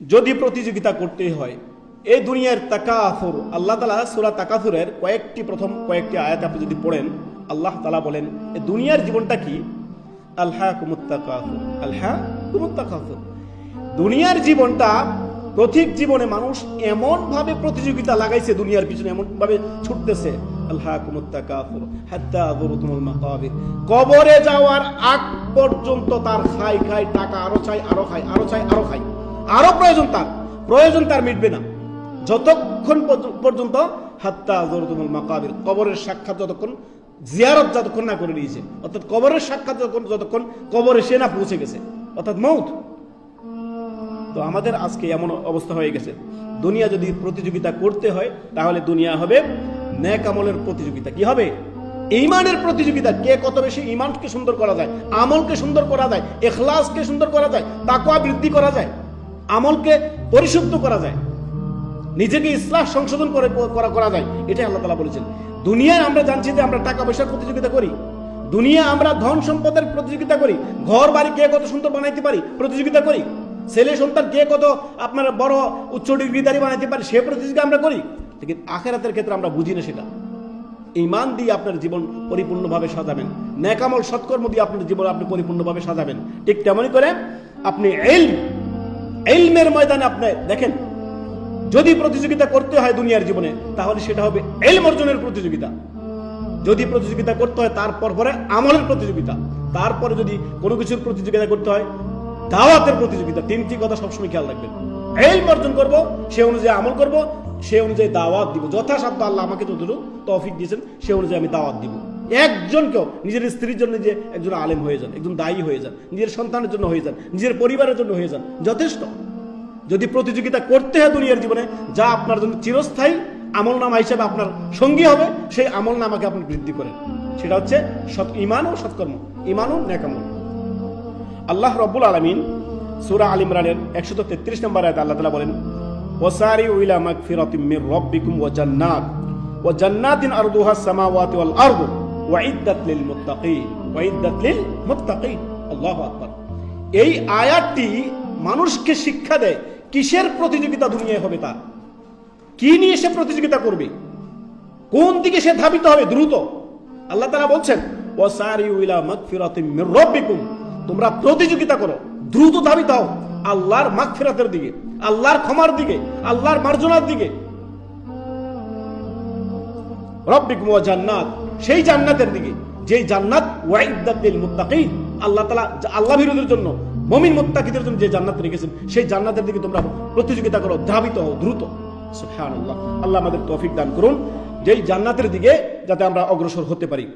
যদি প্রতিযোগিতা করতে হয় এই দুনিয়ার তাকাফুর, আল্লাহ তালা সুরা তাকাফুরের কয়েকটি প্রথম কয়েকটি আয়াত আপনি যদি পড়েন, আল্লাহ তালা বলেন এই দুনিয়ার জীবনটা কি? আল্লাহ কুমুত্তাকাফুর আল্লাহ কুমুত্তাকাফুর দুনিয়ার জীবনটা প্রতীক জীবনে মানুষ এমন ভাবে প্রতিযোগিতা লাগাইছে, দুনিয়ার পিছনে এমন ভাবে ছুটতেছে আল্লাহ কুমুত্তাকাফুর হাত্তা গুরুতুমুল মাকাবির। কবরে যাওয়ার আগ পর্যন্ত তার খাই খাই টাকা আরও চাই আরও খাই আরও চাই আরও খাই আরও প্রয়োজন তার। প্রয়োজন তার মিটবে না। যতক্ষণ পর্য- পর্যন্ত হাত্তা জরতুমুল মাকাবির, কবরের সাক্ষাৎ যতক্ষণ, জিয়ারত যতক্ষণ না করে নিয়েছে, অর্থাৎ কবরের সাক্ষাৎ যতক্ষণ যতক্ষণ কবরে সে না পৌঁছে গেছে, অর্থাৎ মৌত। তো আমাদের আজকে এমন অবস্থা হয়ে গেছে। দুনিয়া যদি প্রতিযোগিতা করতে হয়, তাহলে দুনিয়া হবে ন্যাক আমলের প্রতিযোগিতা। কি হবে? ইমানের প্রতিযোগিতা। কে কত বেশি ইমানকে সুন্দর করা যায়, আমলকে সুন্দর করা যায়, এখলাসকে সুন্দর করা যায়, তাকওয়া বৃদ্ধি করা যায়। আমলকে পরিশুদ্ধ করা যায়। নিজেকে ইসলাম সংশোধন করে করা করা যায়। এটাই আল্লাহ তালা বলেছেন। দুনিয়ায় আমরা জানছি যে আমরা টাকা পয়সার প্রতিযোগিতা করি। দুনিয়া আমরা ধন সম্পদের প্রতিযোগিতা করি। ঘর বাড়ি কে কত সুন্দর বানাইতে পারি, প্রতিযোগিতা করি। ছেলে সন্তান কে কত আপনার বড় উচ্চ ডিগ্রিদারি বানাইতে পারি, সে প্রতিযোগিতা আমরা করি। কিন্তু আখেরাতের ক্ষেত্রে আমরা বুঝি না সেটা। ইমান দিয়ে আপনার জীবন পরিপূর্ণভাবে সাজাবেন। ন্যাকামল সৎকর্ম দিয়ে আপনার জীবন আপনি পরিপূর্ণভাবে সাজাবেন। ঠিক তেমনই করে আপনি এলম এলমের ময়দানে আপনি দেখেন, যদি প্রতিযোগিতা করতে হয় দুনিয়ার জীবনে, তাহলে সেটা হবে এলম অর্জনের প্রতিযোগিতা। যদি প্রতিযোগিতা করতে হয়, তারপর পরে আমলের প্রতিযোগিতা। তারপরে যদি কোনো কিছুর প্রতিযোগিতা করতে হয়, দাওয়াতের প্রতিযোগিতা। তিনটি কথা সবসময় খেয়াল রাখবেন। এলম অর্জন করব, সে অনুযায়ী আমল করব, সে অনুযায়ী দাওয়াত দিব। যথাসাধ্য আল্লাহ আমাকে যতটুকু তৌফিক দিয়েছেন, সে অনুযায়ী আমি দাওয়াত দিব। একজনকেও নিজের স্ত্রীর জন্য যে একজন আলেম হয়ে যান, একজন দায়ী হয়ে যান, নিজের সন্তানের জন্য হয়ে যান, নিজের পরিবারের জন্য হয়ে যান, যথেষ্ট। যদি প্রতিযোগিতা করতে হয় দুনিয়ার জীবনে, যা আপনার জন্য চিরস্থায়ী, আমল নামা হিসেবে আপনার সঙ্গী হবে, সেই আমল নামাকে আপনি বৃদ্ধি করেন। সেটা হচ্ছে সৎ ইমান ও সৎকর্ম ইমান ও ন্যাকামল আল্লাহ রব্বুল আলমিন সুরা আল ইমরানের একশত তেত্রিশ নম্বর আয়াত আল্লাহ তালা বলেন ওসারি উইলা মাগফিরাতিম মির রব্বিকুম ওয়া জান্নাত, ওয়া জান্নাতিন আরদুহা সামাওয়াতি ওয়াল আরদু। ওয়া ইদ্দাত লিল মুত্তাকিন ওয়া ইদ্দাত লিল মুত্তাকিন আল্লাহু আকবার। এই আয়াতটি মানুষকে শিক্ষা দেয়, কিসের প্রতিযোগিতা দুনিয়ায় হবে তার? কি নিয়ে সে প্রতিযোগিতা করবে? কোন দিকে সে ধাবিত হবে? দ্রুত। আল্লাহ তারা বলছেন, ওয়াসারিউ ইলা মাগফিরাতিম মির রাব্বিকুম। তোমরা প্রতিযোগিতা করো, দ্রুত ধাবিত হও আল্লাহর মাগফিরাতের দিকে, আল্লাহর ক্ষমার দিকে, আল্লাহর মার্জনার দিকে। রব্বিকুম ওয়া জান্নাত। সেই জান্নাতের দিকে। যেই জান্নাত ওয়াইদাতিল মুত্তাকি আল্লাহ তালা আল্লাহ বিরোধীর জন্য, মমিন মুত্তাকিদের জন্য যে জান্নাত রেখেছেন, সেই জান্নাতের দিকে তোমরা প্রতিযোগিতা করো, ধাবিত হও, দ্রুত। সুবহানাল্লাহ। আল্লাহ আমাদের তৌফিক দান করুন। যেই জান্নাতের দিকে যাতে আমরা অগ্রসর হতে পারি।